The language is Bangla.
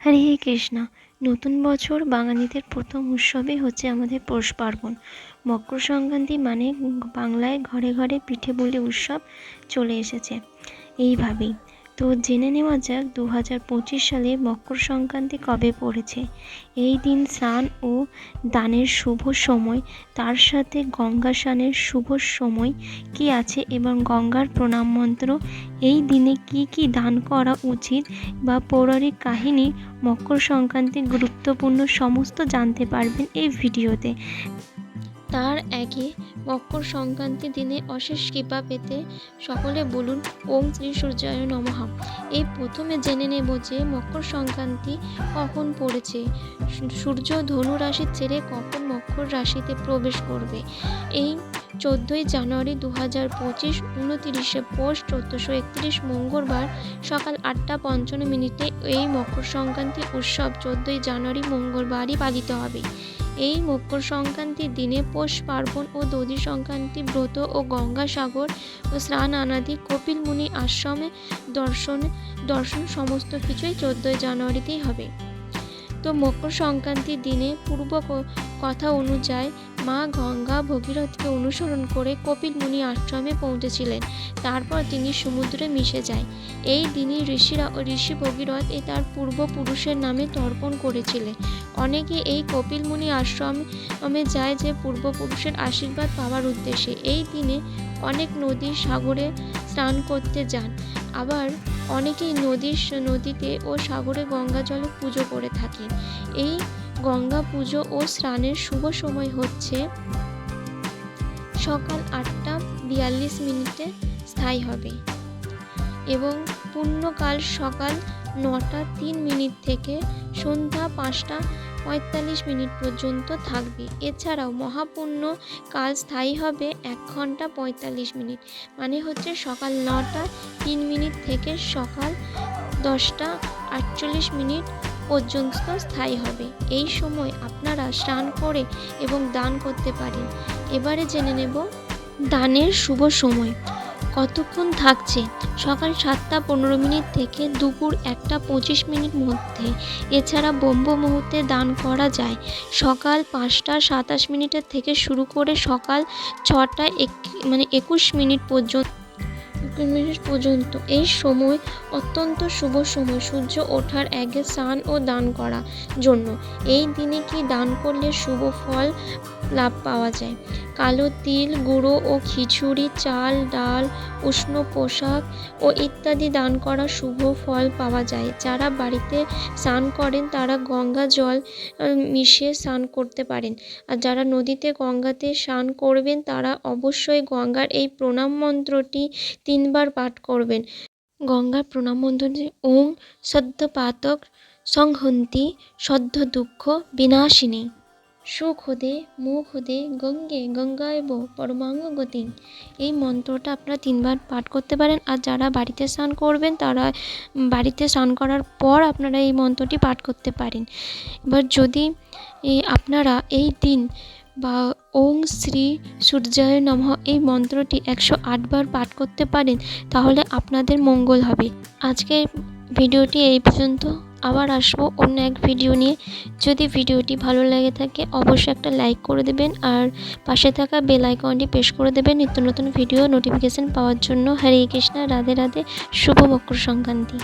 হরে কৃষ্ণ। নতুন বছর বাঙালিদের প্রথম উৎসবে হচ্ছে আমাদের পৌষ পার্বণ। মকর সংক্রান্তি মানে বাংলায় ঘরে ঘরে পিঠে বলে উৎসব চলে এসেছে। এইভাবেই। তো জেনে নেওয়া যাক দু হাজার পঁচিশ সালে মকর সংক্রান্তি কবে পড়েছে। এই দিন স্নান ও দানের শুভ সময়, তার সাথে গঙ্গা স্নানের শুভ সময় কি আছে এবং গঙ্গার প্রণাম মন্ত্র? এই দিনে কি কি দান করা উচিত বা পৌরাণিক কাহিনী মকর সংক্রান্তির গুরুত্বপূর্ণ সমস্ত জানতে পারবেন এই ভিডিওতে। তার আগে মকর সংক্রান্তির দিনে অশেষ কৃপা পেতে সকলে বলুন, ওম শ্রী সূর্যায় নমঃ। এই প্রথমে জেনে নেব যে মকর সংক্রান্তি কখন পড়েছে। সূর্য ধনু রাশি ছেড়ে কখন মকর রাশিতে প্রবেশ করবে? এই চোদ্দোই জানুয়ারি দু হাজার পঁচিশ উনতিরিশে পৌষ চোদ্দোশো একত্রিশ মঙ্গলবার সকাল আটটা পঞ্চান্ন মিনিটে এই মকর সংক্রান্তি উৎসব চোদ্দোই জানুয়ারি মঙ্গলবারই পালিত হবে। এই মকর সংক্রান্তির দিনে পৌষ পার্বণ ও দধি সংক্রান্তি ব্রত ও গঙ্গাসাগর ও স্নান আনাদি কপিল মুনি আশ্রমে দর্শন দর্শন সমস্ত কিছুই চোদ্দই জানুয়ারিতেই হবে। তো মকর সংক্রান্তির দিনে পূর্ব কথা অনুযায়ী মা গঙ্গা ভগীরথকে অনুসরণ করে কপিল মুনি আশ্রমে পৌঁছেছিলেন। তারপর তিনি সমুদ্রে মিশে যায়। এই দিনই ঋষিরা ঋষি ভগীরথ এ তার পূর্বপুরুষের নামে তর্পণ করেছিলেন। অনেকে এই কপিল মুনি আশ্রমে যায় যে পূর্বপুরুষের আশীর্বাদ পাওয়ার উদ্দেশ্যে। এই দিনে অনেক নদী সাগরে স্নান করতে যান। আবার অনেকেই নদীর, নদীতে ও সাগরে গঙ্গা জলে পুজো করে থাকেন। এই গঙ্গা পুজো ও স্নানের শুভ সময় হচ্ছে সকাল আটটা বিয়াল্লিশ মিনিটে স্থায়ী হবে এবং পূর্ণকাল সকাল নটা তিন মিনিট থেকে সন্ধ্যা পাঁচটা পঁয়তাল্লিশ মিনিট পর্যন্ত থাকবে। এছাড়াও মহাপূর্ণ কাল স্থায়ী হবে এক ঘণ্টা পঁয়তাল্লিশ মিনিট মানে হচ্ছে সকাল নটা তিন মিনিট থেকে সকাল দশটা আটচল্লিশ মিনিট পর্যন্ত স্থায়ী হবে। এই সময় আপনারা স্নান করে এবং দান করতে পারেন। এবারে জেনে নেব দানের শুভ সময়। কতক্ষণ থাকছে? সকাল সাতটা পনেরো মিনিট থেকে দুপুর একটা পঁচিশ মিনিট মধ্যে। এছাড়া ব্রহ্ম মুহূর্তে দান করা যায়। সকাল পাঁচটা সাতাশ মিনিটের থেকে শুরু করে সকাল ছটা এক মানে একুশ মিনিট পর্যন্ত একুশ মিনিট পর্যন্ত। এই সময় অত্যন্ত শুভ সময়, সূর্য ওঠার আগে স্নান ও দান করা জন্য। এই দিনে কি দান করলে শুভ ফল লাভ পাওয়া যায়। কালো তিল, গুঁড়ো ও খিচুড়ি, চাল, ডাল, উষ্ণ পোশাক ও ইত্যাদি দান করা শুভ ফল পাওয়া যায়। যারা বাড়িতে স্নান করেন, তারা গঙ্গা জল মিশিয়ে স্নান করতে পারেন। আর যারা নদীতে, গঙ্গাতে স্নান করবেন, তারা অবশ্যই গঙ্গার এই প্রণাম মন্ত্রটি তিনবার পাঠ করবেন। গঙ্গার প্রণাম মন্ত্রটি ওং সদ্য পাতক সংহন্তি সদ্য দুঃখ বিনাশিনী। সুখ হদে মুখ হদে গঙ্গে গঙ্গায় বো পরমাঙ্গ গতি এই মন্ত্রটা আপনারা তিনবার পাঠ করতে পারেন আর যারা বাড়িতে স্নান করবেন তারা বাড়িতে স্নান করার পর আপনারা এই মন্ত্রটি পাঠ করতে পারেন। এবার যদি আপনারা এই দিন বা ওং শ্রী সূর্যায় নমঃ এই মন্ত্রটি একশো আটবার পাঠ করতে পারেন তাহলে আপনাদের মঙ্গল হবে। আজকের ভিডিওটি এই পর্যন্ত। আবার আসব অন্য এক ভিডিও নিয়ে। যদি ভিডিওটি ভালো লেগে থাকে, অবশ্যই একটা লাইক করে দেবেন আর পাশে থাকা বেল আইকনটি প্রেস করে দেবেন নিত্য নতুন ভিডিও নোটিফিকেশান পাওয়ার জন্য। হরে কৃষ্ণা, রাধে রাধে, শুভ মকর সংক্রান্তি।